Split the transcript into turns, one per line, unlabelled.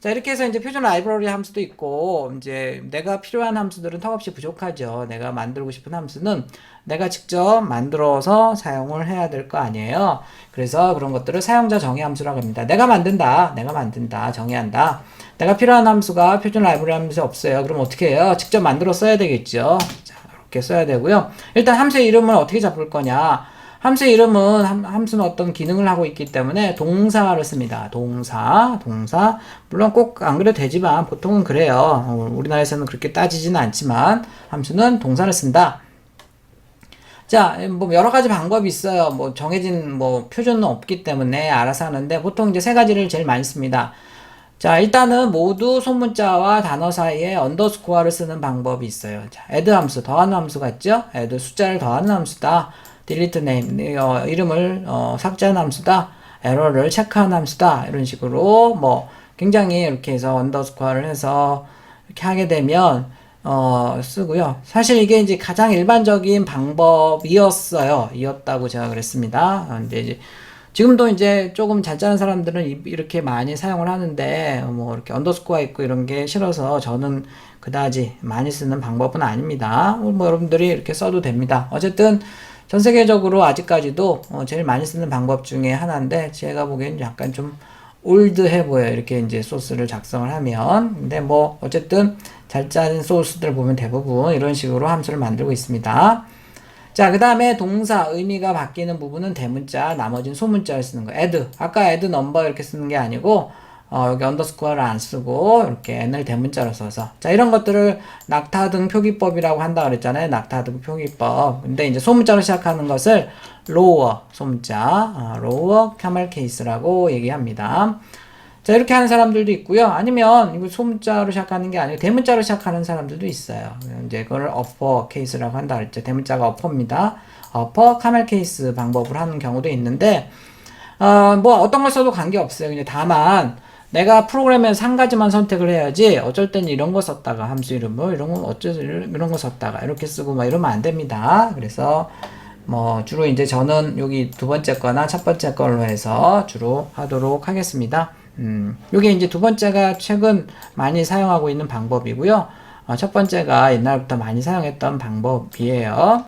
자, 이렇게 해서 이제 표준 라이브러리 함수도 있고, 이제 내가 필요한 함수들은 턱없이 부족하죠. 내가 만들고 싶은 함수는 내가 직접 만들어서 사용을 해야 될 거 아니에요. 그래서 그런 것들을 사용자 정의 함수라고 합니다. 내가 만든다. 내가 만든다. 정의한다. 내가 필요한 함수가 표준 라이브러리 함수 없어요. 그럼 어떻게 해요? 직접 만들어 써야 되겠죠. 자, 이렇게 써야 되고요. 일단 함수의 이름을 어떻게 잡을 거냐? 함수의 이름은 함, 함수는 어떤 기능을 하고 있기 때문에 동사를 씁니다. 동사, 동사. 물론 꼭 안 그래도 되지만 보통은 그래요. 어, 우리나라에서는 그렇게 따지지는 않지만 함수는 동사를 쓴다. 자, 뭐 여러 가지 방법이 있어요. 뭐 정해진 뭐 표준은 없기 때문에 알아서 하는데 보통 이제 세 가지를 제일 많이 씁니다. 자, 일단은 모두 소문자와 단어 사이에 언더스코어를 쓰는 방법이 있어요. 자, add 함수, 더하는 함수 같죠? add 숫자를 더하는 함수다. Delete name, 어, 이름을 어, 삭제하는 함수다. 에러를 체크하는 함수다. 이런 식으로 뭐 굉장히 이렇게 해서 언더스코어를 해서 이렇게 하게 되면 어, 쓰고요. 사실 이게 이제 가장 일반적인 방법이었어요. 이었다고 제가 그랬습니다. 어, 근데 이제 지금도 이제 조금 잘 짜는 사람들은 이- 이렇게 많이 사용을 하는데 뭐 이렇게 언더스코어 있고 이런 게 싫어서 저는 그다지 많이 쓰는 방법은 아닙니다. 뭐 여러분들이 이렇게 써도 됩니다. 어쨌든 전 세계적으로 아직까지도 어, 제일 많이 쓰는 방법 중에 하나인데 제가 보기엔 약간 좀 올드해 보여요. 이렇게 이제 소스를 작성을 하면. 근데 뭐 어쨌든 잘 짜는 소스들 보면 대부분 이런 식으로 함수를 만들고 있습니다. 자, 그 다음에 동사 의미가 바뀌는 부분은 대문자, 나머지는 소문자를 쓰는 거. add. 아까 add number 이렇게 쓰는 게 아니고, 어, 여기 언더스코어를 안 쓰고, 이렇게 n을 대문자로 써서. 자, 이런 것들을 낙타 등 표기법이라고 한다 그랬잖아요. 낙타 등 표기법. 근데 이제 소문자로 시작하는 것을 lower, 소문자, 어, lower camel case라고 얘기합니다. 자, 이렇게 하는 사람들도 있고요. 아니면 이거 소문자로 시작하는 게 아니고 대문자로 시작하는 사람들도 있어요. 이제 그걸 upper case라고 한다 그랬죠. 대문자가 upper입니다. upper camel case 방법을 하는 경우도 있는데 어, 뭐 어떤 걸 써도 관계없어요. 그냥 다만 내가 프로그램에서 한 가지만 선택을 해야지 어쩔 때는 이런 거 썼다가 함수 이름을 이런 거 어쩌 이런 거 썼다가 이렇게 쓰고 막 이러면 안 됩니다. 그래서 뭐 주로 이제 저는 여기 두 번째 거나 첫 번째 걸로 해서 주로 하도록 하겠습니다. 음, 요게 이제 두 번째가 최근 많이 사용하고 있는 방법이고요. 어, 첫 번째가 옛날부터 많이 사용했던 방법이에요.